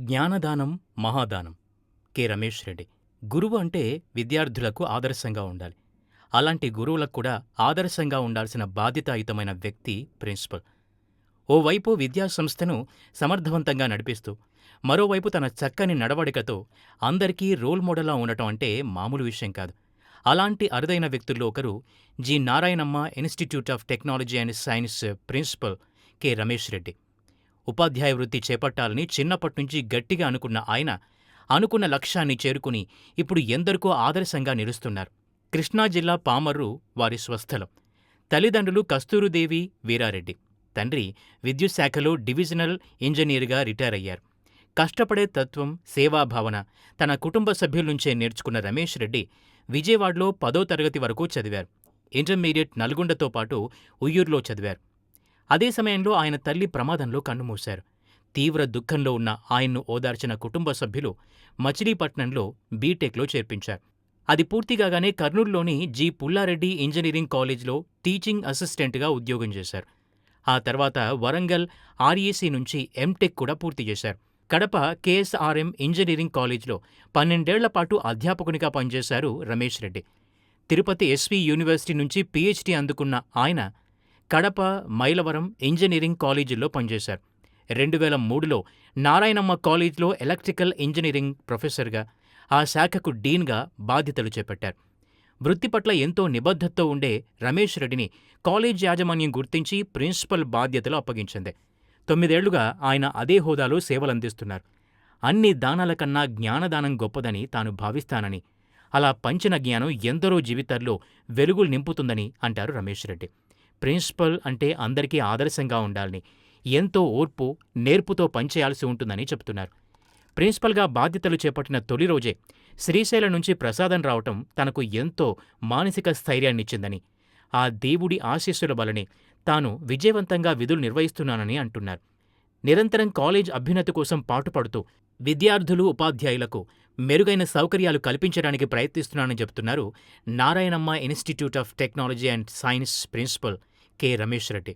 జ్ఞానదానం మహాదానం. కె. రమేష్ రెడ్డి. గురువు అంటే విద్యార్థులకు ఆదర్శంగా ఉండాలి. అలాంటి గురువులకు కూడా ఆదర్శంగా ఉండాల్సిన బాధ్యతాయుతమైన వ్యక్తి ప్రిన్సిపల్. ఓవైపు విద్యాసంస్థను సమర్థవంతంగా నడిపిస్తూ మరోవైపు తన చక్కని నడవడికతో అందరికీ రోల్ మోడల్లా ఉండటం అంటే మామూలు విషయం కాదు. అలాంటి అరుదైన వ్యక్తుల్లో ఒకరు G. Narayanamma institute of technology and science principal K. Ramesh Reddy. ఉపాధ్యాయ వృత్తి చేపట్టాలని చిన్నప్పటినుంచి గట్టిగా అనుకున్న ఆయన అనుకున్న లక్ష్యాన్ని చేరుకుని ఇప్పుడు ఎందరికో ఆదర్శంగా నిలుస్తున్నారు. కృష్ణా జిల్లా పామర్రు వారి స్వస్థలం. తల్లిదండ్రులు కస్తూరుదేవి వీరారెడ్డి. తండ్రి విద్యుత్ శాఖలో డివిజనల్ ఇంజనీర్గా రిటైర్ అయ్యారు కష్టపడే తత్వం సేవాభావన తన కుటుంబ సభ్యుల నుంచే నేర్చుకున్న రమేష్ రెడ్డి విజయవాడలో పదో తరగతి వరకు చదివారు. ఇంటర్మీడియట్ నల్గొండతో పాటు ఉయ్యూరులో చదివారు. అదే సమయంలో ఆయన తల్లి ప్రమాదంలో కన్నుమూశారు. తీవ్ర దుఃఖంలో ఉన్న ఆయన్ను ఓదార్చిన కుటుంబ సభ్యులు మచిలీపట్నంలో బీటెక్లో చేర్పించారు. అది పూర్తికాగానే కర్నూలులోని జి. పుల్లారెడ్డి ఇంజనీరింగ్ కాలేజ్లో టీచింగ్ అసిస్టెంట్గా ఉద్యోగం చేశారు. ఆ తర్వాత వరంగల్ ఆర్ఈసీ నుంచి ఎంటెక్ కూడా పూర్తి చేశారు. కడప కేఎస్ఆర్ఎం ఇంజనీరింగ్ కాలేజ్లో పన్నెండేళ్ళ పాటు అధ్యాపకునిగా పనిచేశారు రమేష్ రెడ్డి. తిరుపతి ఎస్వి యూనివర్సిటీ నుంచి పీహెచ్డీ అందుకున్న ఆయన కడప మైలవరం ఇంజనీరింగ్ కాలేజీల్లో పనిచేశారు. రెండు వేల మూడులో నారాయణమ్మ కాలేజ్లో ఎలక్ట్రికల్ ఇంజనీరింగ్ ప్రొఫెసర్గా ఆ శాఖకు డీన్గా బాధ్యతలు చేపట్టారు. వృత్తి పట్ల ఎంతో నిబద్ధతతో ఉండే రమేష్ రెడ్డిని కాలేజ్ యాజమాన్యం గుర్తించి ప్రిన్సిపల్ బాధ్యతలు అప్పగించింది. తొమ్మిదేళ్ళుగా ఆయన అదే హోదాలో సేవలందిస్తున్నారు. అన్ని దానాల కన్నా జ్ఞానదానం గొప్పదని తాను భావిస్తానని అలా పంచిన జ్ఞానం ఎందరో జీవితాల్లో వెలుగులు నింపుతుందని అంటారు రమేష్ రెడ్డి. ప్రిన్సిపల్ అంటే అందరికీ ఆదర్శంగా ఉండాలని ఎంతో ఓర్పు నేర్పుతో పనిచేయాల్సి ఉంటుందని చెబుతున్నారు ప్రిన్సిపల్గా బాధ్యతలు చేపట్టిన తొలి రోజే శ్రీశైలం నుంచి ప్రసాదం రావటం తనకు ఎంతో మానసిక స్థైర్యాన్నిచ్చిందని ఆ దేవుడి ఆశీస్సుల వలనే తాను విజయవంతంగా విధులు నిర్వహిస్తున్నానని అంటున్నారు. నిరంతరం కాలేజ్ అభ్యున్నతి కోసం పాటుపడుతూ విద్యార్థులు ఉపాధ్యాయులకు మెరుగైన సౌకర్యాలు కల్పించడానికి ప్రయత్నిస్తున్నానని చెబుతున్నారు Narayanamma institute of technology and science principal K. Ramesh Reddy.